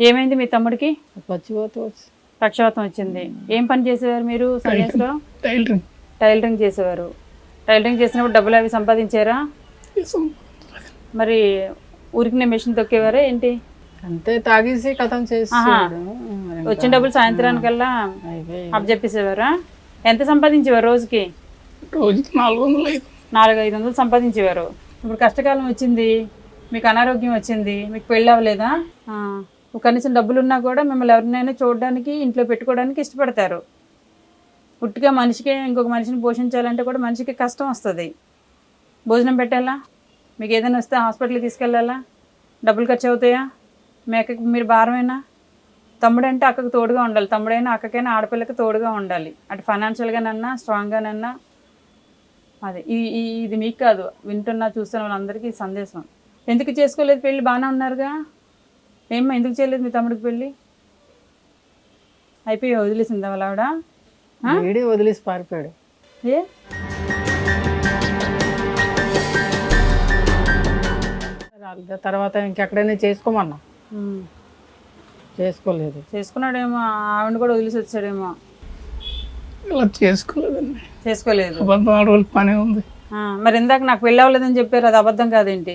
ఏమైంది మీ తమ్ముడికి? పచ్చిపోతూ పక్షవాతం వచ్చింది. ఏం పని చేసేవారు మీరు సన్యాసిలో? టైలరింగ్. టైలరింగ్ చేసేవారు. టైలరింగ్ చేసినప్పుడు డబ్బులు అవి సంపాదించారా? మరి ఉరికిన మెషిన్ తొక్కేవారా ఏంటి? అంతే తాగేసి కథం చేసి. వచ్చిన డబ్బులు సాయంత్రానికల్లా అప్ చెప్పేసేవారా? ఎంత సంపాదించేవారు రోజుకి? రోజుకి నాలుగు వందలు ఐదు నాలుగు ఐదు వందలు సంపాదించేవారు. ఇప్పుడు కష్టకాలం వచ్చింది మీకు అనారోగ్యం వచ్చింది మీకు పెళ్ళి అవ్వలేదా? ఆ, కనీసం డబ్బులు ఉన్నా కూడా మిమ్మల్ని ఎవరినైనా చూడడానికి ఇంట్లో పెట్టుకోవడానికి ఇష్టపడతారు. పుట్టిగా మనిషికి ఇంకొక మనిషిని పోషించాలంటే కూడా మనిషికి కష్టం వస్తుంది. భోజనం పెట్టాలా? మీకు ఏదైనా వస్తే హాస్పిటల్కి తీసుకెళ్ళాలా? డబ్బులు ఖర్చు అవుతాయా? మీ అక్కకి మీరు భారమేనా? తమ్ముడంటే అక్కకు తోడుగా ఉండాలి. తమ్ముడైనా అక్కకైనా ఆడపిల్లకి తోడుగా ఉండాలి. అటు ఫైనాన్షియల్గానన్నా స్ట్రాంగ్గానన్నా అదే ఇది ఇది మీకు కాదు. వింటున్నా చూస్తున్న వాళ్ళందరికీ సందేశం. ఎందుకు చేసుకోలేదు? పెళ్ళి బాగానే ఉన్నారుగా? ఏమ్మా ఎందుకు చేయలేదు మీ తమ్ముడికి పెళ్ళి? అయిపోయి వదిలేసిందా వాళ్ళ ఆవిడ వీడి వదిలేసి పారిపోయాడు. ఏ? రాలేదు. తర్వాత ఇంకెక్కడైనా చేసుకోమన్నా. ఉమ్. చేసుకోలేదు. చేసుకున్నాడేమో ఆవిడ కూడా వదిలేసి వచ్చాడేమో. ఇలా చేసుకోలేదండి. చేసుకోలేదు. అబద్ధం ఆడవాళ్ళకి పని ఉంది. ఆ, మరి ఇందాక నాకు పెళ్ళి అవ్వలేదని చెప్పారు అది అబద్ధం కాదేంటి?